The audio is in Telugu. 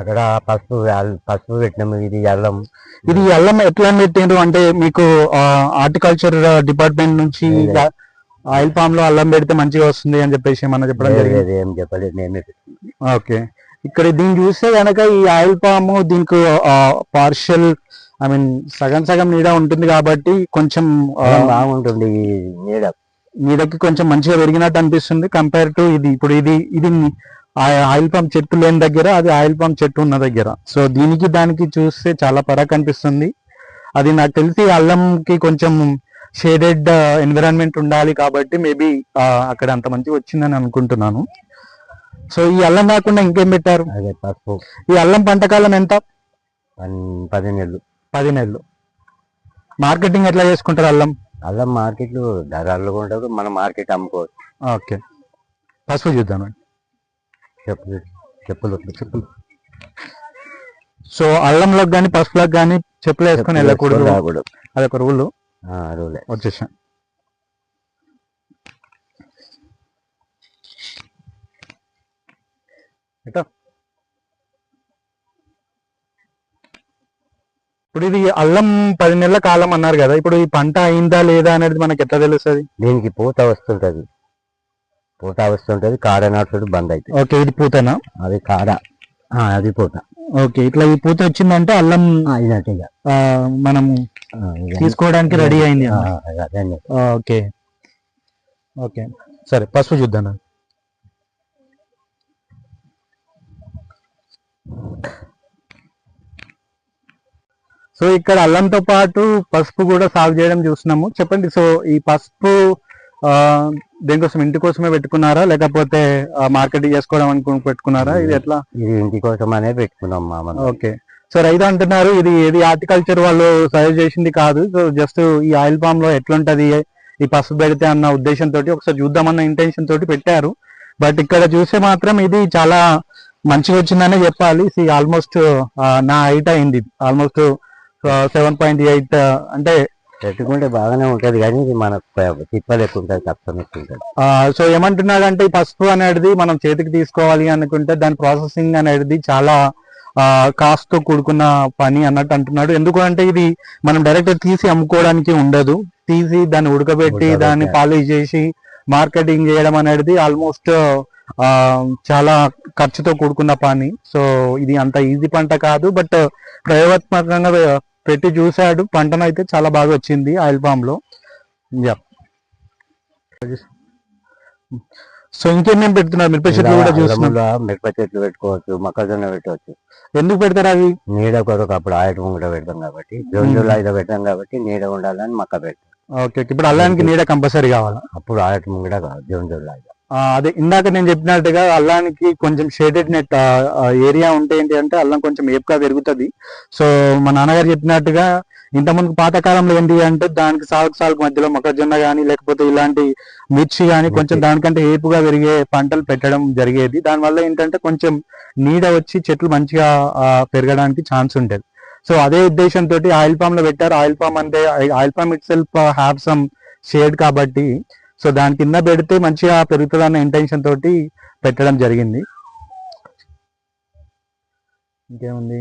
అక్కడ పసుపు పసుపు పెట్టినాము ఇది అల్లం. ఇది అల్లం ఎట్లా పెట్టిండ్రు? అంటే మీకు హార్టికల్చర్ డిపార్ట్మెంట్ నుంచి. ఆయిల్ పామ్లో అల్లం పెడితే మంచిగా వస్తుంది అని చెప్పేసి ఏమన్నా చెప్పడం జరిగింది? ఏం చెప్పలేదు నేనే. ఓకే. ఇక్కడ దీన్ని చూస్తే గనక ఈ ఆయిల్ పామ్ దీనికి పార్షల్ ఐ మీన్ సగం సగం నీడ ఉంటుంది కాబట్టి కొంచెం బాగుంటుంది నీడ. నీడకి కొంచెం మంచిగా పెరిగినట్టు అనిపిస్తుంది. కంపేర్ టు ఇది ఇప్పుడు ఇది ఇది ఆ- ఆయిల్ పంప్ చెట్టు లేని దగ్గర అది ఆయిల్ పంప్ చెట్టు ఉన్న దగ్గర. సో దీనికి దానికి చూస్తే చాలా పరాక్ అనిపిస్తుంది. అది నాకు తెలిసి అల్లంకి కొంచెం షేడెడ్ ఎన్విరాన్మెంట్ ఉండాలి కాబట్టి మేబీ అక్కడ అంత మంచిగా వచ్చిందని అనుకుంటున్నాను. సో ఈ అల్లం కాకుండా ఇంకేం పెట్టారు? ఈ అల్లం పంటకాలం ఎంత? పన్- పది నెలలు. పది నెలలు. మార్కెటింగ్ ఎట్లా చేసుకుంటారు అల్లం? అల్లం మార్కెట్లు ధరలు ఉంటారు మన మార్కెట్ అమ్ముకోవచ్చు. ఓకే. పసుపు చూద్దాం చెప్పులు చెప్పులు చెప్పులు. సో అల్లంలోకి కానీ పసుపులోకి కానీ చెప్పులు వేసుకొని వెళ్ళకూడదు. రాకూడదు. అదొక రూల్. ఆ, అరువులే వచ్చేసా. ఎటో. ఇప్పుడు ఇది అల్లం పది నెలల కాలం అన్నారు కదా ఇప్పుడు ఈ పంట అయిందా లేదా అనేది మనకి ఎట్లా తెలుస్తుంది? దీనికి పూత వస్తుంటది. పూత వస్తుంటది కాడ నాటుడు బంద్ అవుతుంది ఓకే ఇది పూతనా? అది కాడ. అది పూత. ఓకే ఇట్లా ఈ పూత వచ్చిందంటే అల్లం అయినట్టుగా ఆ, మనం తీసుకోవడానికి రెడీ అయింది. ఓకే. ఓకే. సరే పసుపు చూద్దాం సో ఇక్కడ అల్లంతో పాటు పసుపు కూడా సాగు చేయడం చూస్తున్నాము. చెప్పండి సో ఈ పసుపు దేనికోసం ఇంటి కోసమే పెట్టుకున్నారా? లేకపోతే మార్కెటింగ్ చేసుకోవడం అనుకుని పెట్టుకున్నారా? ఇది ఎట్లా? ఇది ఇంటి కోసం అనే పెట్టుకున్నాం మా మనం. ఓకే. సో రైతు అంటున్నారు ఇది ఏది హార్టికల్చర్ వాళ్ళు సజెస్ట్ చేసింది కాదు. సో జస్ట్ ఈ ఆయిల్ పామ్లో ఎట్లుంటది ఈ పసుపు పెడితే అన్న ఉద్దేశంతో ఒకసారి చూద్దామన్న ఇంటెన్షన్ తోటి పెట్టారు. బట్ ఇక్కడ చూస్తే మాత్రం ఇది చాలా మంచిగా వచ్చిందనే చెప్పాలి. సి ఆల్మోస్ట్ నా హైట్ అయింది. ఆల్మోస్ట్ సెవెన్ పాయింట్ ఎయిట్ అంటే పెట్టుకుంటే బాగానే ఉంటది కానీ ఇది మనకు తిప్పలు ఎక్కువ ఉంటుంది కష్టం ఎక్కువ ఉంటుంది సో ఏమంటున్నాడంటే ఈ పసుపు అనేది మనం చేతికి తీసుకోవాలి అనుకుంటే దాని ప్రాసెసింగ్ అనేది చాలా కాస్ట్తో కూడుకున్న పని అన్నట్టు అంటున్నాడు. ఎందుకు అంటే ఇది మనం డైరెక్ట్ తీసి అమ్ముకోవడానికి ఉండదు. తీసి దాన్ని ఉడకబెట్టి ఉడకబెట్టి. దాన్ని పాలిష్ చేసి మార్కెటింగ్ చేయడం అనేది ఆల్మోస్ట్ చాలా ఖర్చుతో కూడుకున్న పని. సో ఇది అంత ఈజీ పంట కాదు బట్ ప్రయోగాత్మకంగా పెట్టి చూశాడు. పంటను అయితే చాలా బాగా వచ్చింది ఆయిల్ పామ్లో. యా సో ఇంకేమేం పెడుతున్నారు? మిరప చెట్లు కూడా చూస్తున్నాం. మిరప చెట్లు పెట్టుకోవచ్చు మొక్కజొన్న పెట్టవచ్చు. ఎందుకు పెడతారు అవి? నీడ కొరకు అప్పుడు ఆయటం కూడా పెడతాం కాబట్టి జొంజులు అయితే పెడతాం కాబట్టి నీడ ఉండాలని మొక్క పెడతాం. ఓకే ఇప్పుడు అల్లానికి నీడ కంపల్సరీ కావాలా? అప్పుడు ఆయటం కూడా కాదు జొంజులు అయితే. ఆ, అదే ఇందాక నేను చెప్పినట్టుగా అల్లానికి కొంచెం షేడెడ్ నెట్ ఏరియా ఉంటే ఏంటి అంటే అల్లం కొంచెం ఏపుగా పెరుగుతుంది. సో మా నాన్నగారు చెప్పినట్టుగా ఇంతకుముందు పాతకాలంలో ఏంటి అంటే దానికి సాగు సాగు మధ్యలో మొక్కజొన్న కానీ లేకపోతే ఇలాంటి మిర్చి కానీ కొంచెం. దానికంటే ఏపుగా పెరిగే పంటలు పెట్టడం జరిగేది. దానివల్ల ఏంటంటే కొంచెం నీడ వచ్చి చెట్లు మంచిగా పెరగడానికి ఛాన్స్ ఉంటుంది. సో అదే ఉద్దేశంతో ఆయిల్ పామ్లో పెట్టారు. ఆయిల్ పామ్ అంటే oil palm itself have some shade కాబట్టి సో దాని కింద పెడితే మంచిగా పెరుగుతుంది అన్న ఇంటెన్షన్ తోటి పెట్టడం జరిగింది. ఇంకేముంది?